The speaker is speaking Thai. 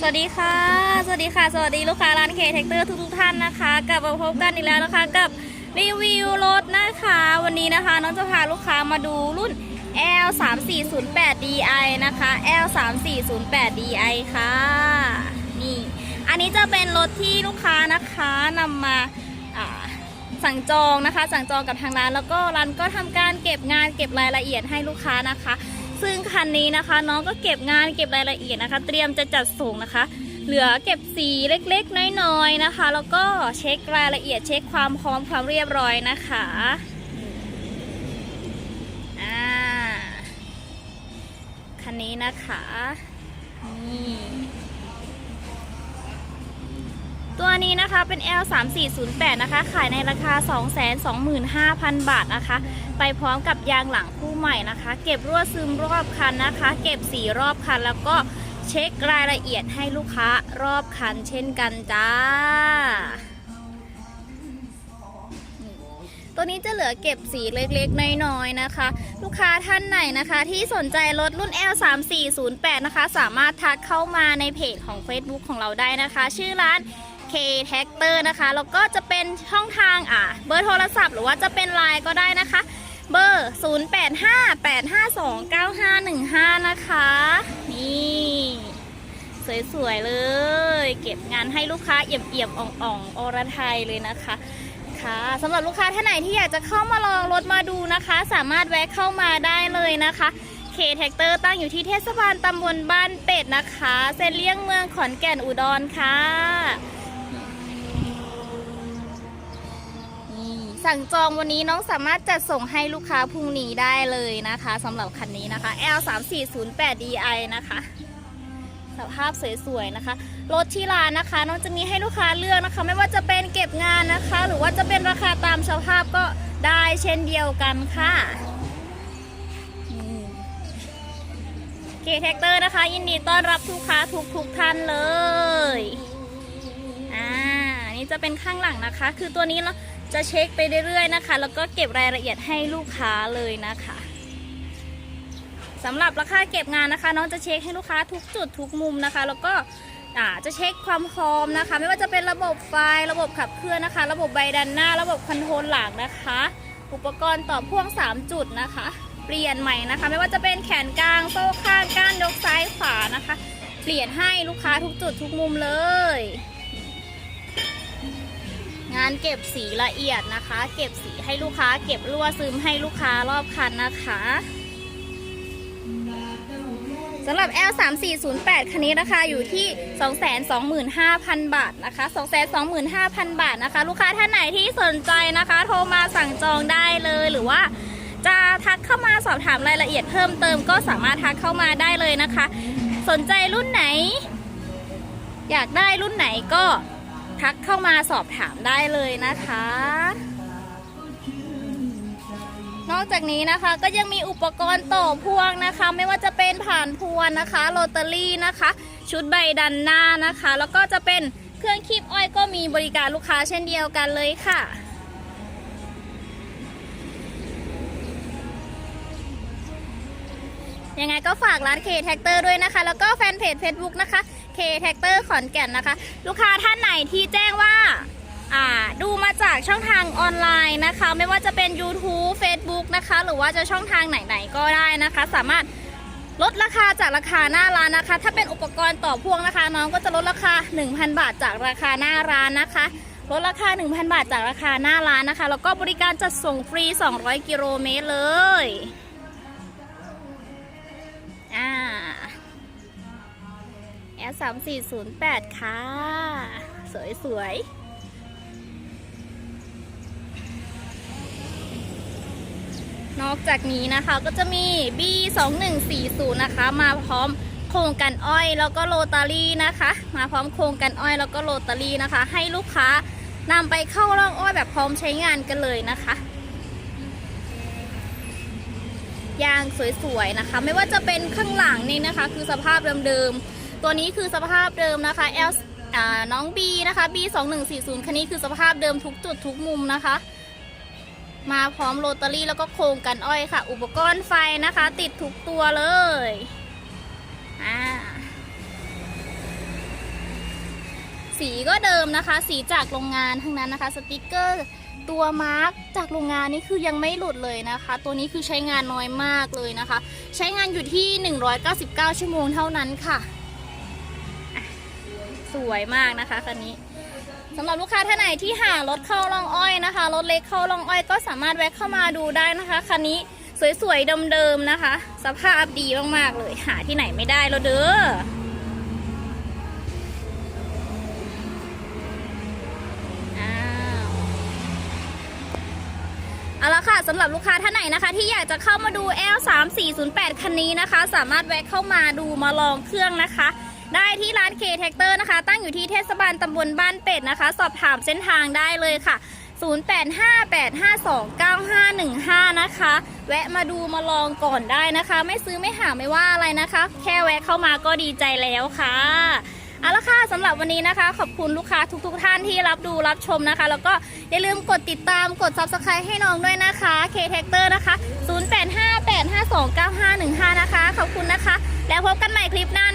สวัสดีค่ะ สวัสดีค่ะ สวัสดีลูกค้าร้านเคเทคเตอร์ทุกๆท่านนะคะ กลับมาพบกันอีกแล้วนะคะกับรีวิวรถนะคะ วันนี้นะคะน้องจะพาลูกค้ามาดูรุ่น L 3 4 0 8 DI นะคะ L 3 4 0 8 DI ค่ะ นี่ อันนี้จะเป็นรถที่ลูกค้านะคะนำมาอ่าสั่งจองนะคะ สั่งจองกับทางร้าน แล้วก็ร้านก็ทำการเก็บงานเก็บรายละเอียดให้ลูกค้านะคะ ซึ่งคันนี้นะคะ น้องก็เก็บงานเก็บรายละเอียดนะคะ เตรียมจะจัดส่งนะคะ เหลือเก็บสีเล็กๆ น้อยๆนะคะ แล้วก็เช็ครายละเอียดเช็คความพร้อมความเรียบร้อยนะคะอ่าคันนี้นะคะนี่ ตัวนี้นะคะเป็น L 3 4 0 8 นะคะ ขายในราคา 225,000 บาทนะคะ ไปพร้อมกับยางหลังคู่ใหม่นะคะ เก็บรั่วซึมรอบคันนะคะ เก็บสีรอบคัน แล้วก็เช็ครายละเอียดให้ลูกค้ารอบคันเช่นกันจ้า ตัวนี้จะเหลือเก็บสีเล็กๆ น้อยๆนะคะ ลูกค้าท่านไหนนะคะ ที่สนใจรถรุ่น L 3 4 0 8 นะคะ สามารถทักเข้ามาในเพจของ Facebook ของเราได้นะคะ ชื่อร้าน K t a c t o r นะคะแล้วก็จะเป็นช่องทางอะเบอร์โทรศัพท์ หรือว่าจะเป็นไลน์ก็ได้นะคะ เบอร์ 0858529515 นะคะ นี่ สวยๆเลย เก็บงานให้ลูกค้าเอี่ยมๆอ่องๆอรไทยเลยนะคะค่ะสำหรับลูกค้าท่านไหนที่อยากจะเข้ามาลองรถมาดูนะคะ สามารถแวะเข้ามาได้เลยนะคะเคแท็กเตอร์ตั้งอยู่ที่เทศบาลตำบลบ้านเป็ดนะคะ เส้นเลี่ยงเมืองขอนแก่นอุดรค่ะ สั่งจองวันนี้น้องสามารถจัดส่งให้ลูกค้าพรุ่งนี้ได้เลยนะคะสำหรับคันนี้นะคะ L 3 4 0 8 DI นะคะ สภาพสวยๆนะคะ รถที่ร้านนะคะน้องจะมีให้ลูกค้าเลือกนะคะ ไม่ว่าจะเป็นเก็บงานนะคะ หรือว่าจะเป็นราคาตามสภาพก็ได้เช่นเดียวกันค่ะเคแท็กเตอร์นะคะ ยินดีต้อนรับลูกค้าทุกๆท่านเลย อ่า นี่จะเป็นข้างหลังนะคะ คือตัวนี้เรา จะเช็คไปเรื่อยๆนะคะ แล้วก็เก็บรายละเอียดให้ลูกค้าเลยนะคะสำหรับราคาเก็บงานนะคะ น้องจะเช็คให้ลูกค้าทุกจุดทุกมุมนะคะ แล้วก็อ่าจะเช็คความพร้อมนะคะ ไม่ว่าจะเป็นระบบไฟระบบขับเคลื่อนนะคะ ระบบใบดันหน้า ระบบคอนโทรลหลังนะคะ อุปกรณ์ต่อพ่วง 3 จุดนะคะ เปลี่ยนใหม่นะคะ ไม่ว่าจะเป็นแขนกลางโซ่ข้างก้านยกซ้ายขวานะคะ เปลี่ยนให้ลูกค้าทุกจุดทุกมุมเลย งานเก็บสีละเอียดนะคะ เก็บสีให้ลูกค้า เก็บรั่วซึมให้ลูกค้ารอบคันนะคะสำหรับ L 3 4 0 8คันนี้ราคาอยู่ที่ 225,000 บาทนะคะ 225,000 บาทนะคะ ลูกค้าท่านไหนที่สนใจนะคะ โทรมาสั่งจองได้เลยหรือว่าจะทักเข้ามาสอบถามรายละเอียดเพิ่มเติมก็สามารถทักเข้ามาได้เลยนะคะ สนใจรุ่นไหน อยากได้รุ่นไหนก็ ทักเข้ามาสอบถามได้เลยนะคะ นอกจากนี้นะคะก็ยังมีอุปกรณ์ต่อพ่วงนะคะ ไม่ว่าจะเป็นผ่านพวนนะคะโรตารี่นะคะ ชุดใบดันหน้านะคะ แล้วก็จะเป็นเครื่องคีบอ้อยก็มีบริการลูกค้าเช่นเดียวกันเลยค่ะ ยังไงก็ฝากร้านเคแท็กเตอร์ด้วยนะคะ แล้วก็แฟนเพจ Facebook นะคะเคแท็กเตอร์ขอนแก่นนะคะ ลูกค้าท่านไหนที่แจ้งว่าอ่าดูมาจากช่องทางออนไลน์นะคะ ไม่ว่าจะเป็น YouTube Facebook นะคะ หรือว่าจะช่องทางไหนๆก็ได้นะคะ สามารถลดราคาจากราคาหน้าร้านนะคะ ถ้าเป็นอุปกรณ์ต่อพ่วงนะคะ น้องก็จะลดราคา 1,000 บาทจากราคาหน้าร้านนะคะ ลดราคา 1,000 บาทจากราคาหน้าร้านนะคะ แล้วก็บริการจัดส่งฟรี 200 กิโลเมตรเลย 3408 ค่ะ สวยสวยนอกจากนี้นะคะก็จะมี B2140 นะคะ มาพร้อมโครงกันอ้อยแล้วก็โรตารีนะคะ มาพร้อมโครงกันอ้อยแล้วก็โรตารีนะคะ ให้ลูกค้านำไปเข้าร่องอ้อยแบบพร้อมใช้งานกันเลยนะคะยางสวยๆนะคะ ไม่ว่าจะเป็นข้างหลังนี่นะคะ คือสภาพเดิมๆ ตัวนี้คือสภาพเดิมนะคะ L อ่าน้อง B นะคะ B 2 1 4 0คันนี้คือสภาพเดิมทุกจุดทุกมุมนะคะ มาพร้อมโรตารี่แล้วก็โครงกันอ้อยค่ะ อุปกรณ์ไฟนะคะ ติดทุกตัวเลยอ่าสีก็เดิมนะคะ สีจากโรงงานทั้งนั้นนะคะสติกเกอร์ตัวมาร์กจากโรงงานนี่คือยังไม่หลุดเลยนะคะ ตัวนี้คือใช้งานน้อยมากเลยนะคะ ใช้งานอยู่ที่ 199 ชั่วโมงเท่านั้นค่ะ สวยมากนะคะคันนี้สำหรับลูกค้าท่านไหนที่หารถเข้าล่องอ้อยนะคะรถเล็กเข้าล่องอ้อยก็สามารถแวะเข้ามาดูได้นะคะคันนี้สวยๆเดิมๆนะคะ สภาพดีมากๆเลยหาที่ไหนไม่ได้แล้วเด้อเอาละค่ะสำหรับลูกค้าท่านไหนนะคะ ที่อยากจะเข้ามาดู L3408 คันนี้นะคะ สามารถแวะเข้ามาดูมาลองเครื่องนะคะ ได้ที่ร้าน K t r a c t o r นะคะ ตั้งอยู่ที่เทศบาลตำบลบ้านเป็ดนะคะ สอบถามเส้นทางได้เลยค่ะ 0858529515 นะคะ แวะมาดูมาลองก่อนได้นะคะ ไม่ซื้อไม่หาไม่ว่าอะไรนะคะ แค่แวะเข้ามาก็ดีใจแล้วค่ะเอาละค่ะสำหรับวันนี้นะคะ ขอบคุณลูกค้าทุกๆทท่านที่รับดูรับชมนะคะ แล้วก็อย่าลืมกดติดตามกด subscribe ให้น้องด้วยนะคะ K t a c t o r นะคะ 0858529515 นะคะ ขอบคุณนะคะ แล้วพบกันใหม่คลิปหน้า